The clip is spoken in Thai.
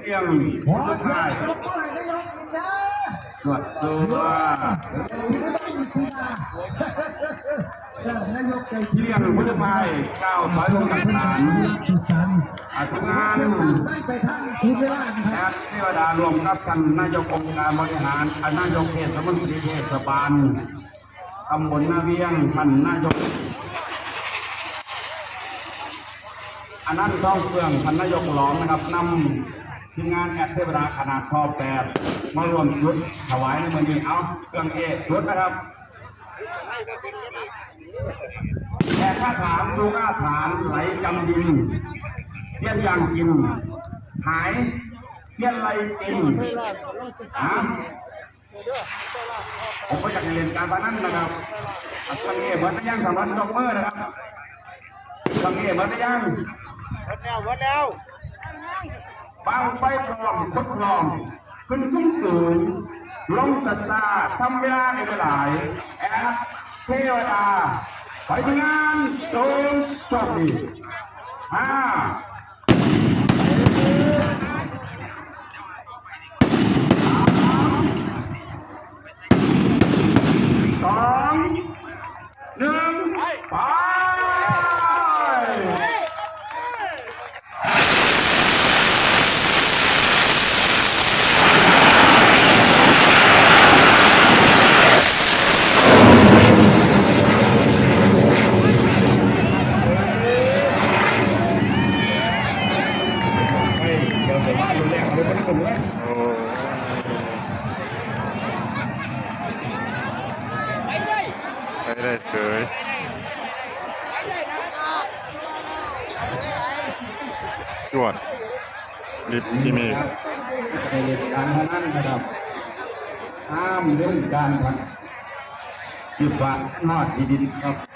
เที่ยงสุดท้ายตรวจตัวเที่ยงพุทธภายก้าวถอยลงจากฐานอาทำงานแอดเทวดารวมกับท่านนายกองค์การบริหารท่านายกเทศมนตรีเทศบาลตำบลนาเวียงท่านนายกอันนั้นต้องเครื่องพันนายกหลองนะครับนำ ทีมงานแอดเทวดาขนาดพอแปดมารวมชุดถวายในมือนี้เอาเครื่องเอชุดนะครับแค่ข้าฐานดูข้าฐานไหลจำดินเสี้ยนยางกิน หายเสี้ยนไหลกินอะผมก็อยากเรียนการพนันนะครับเครื่องเอเหมือนย่างสำหรับดอกเมอร์นะครับเครื่องเอเหมือนย่างวัดแล้ววัดแล้ว บางไฟปลอมทดลองขึ้นสูงสูงลงสัตตาทำเวลาในเวลายแอปเทวดาไปงานโดยโชคดีห้าสองหนึ่งไป เฮ้ยเดี๋ยวผมว่าดูแลเขาเป็นคนเลย โอ้ ไปได้เฉยจวดลิฟที่เมฆในเหตุการณ์นั้นนะครับห้ามเรื่องการพันคิดว่านอดที่ดินครับ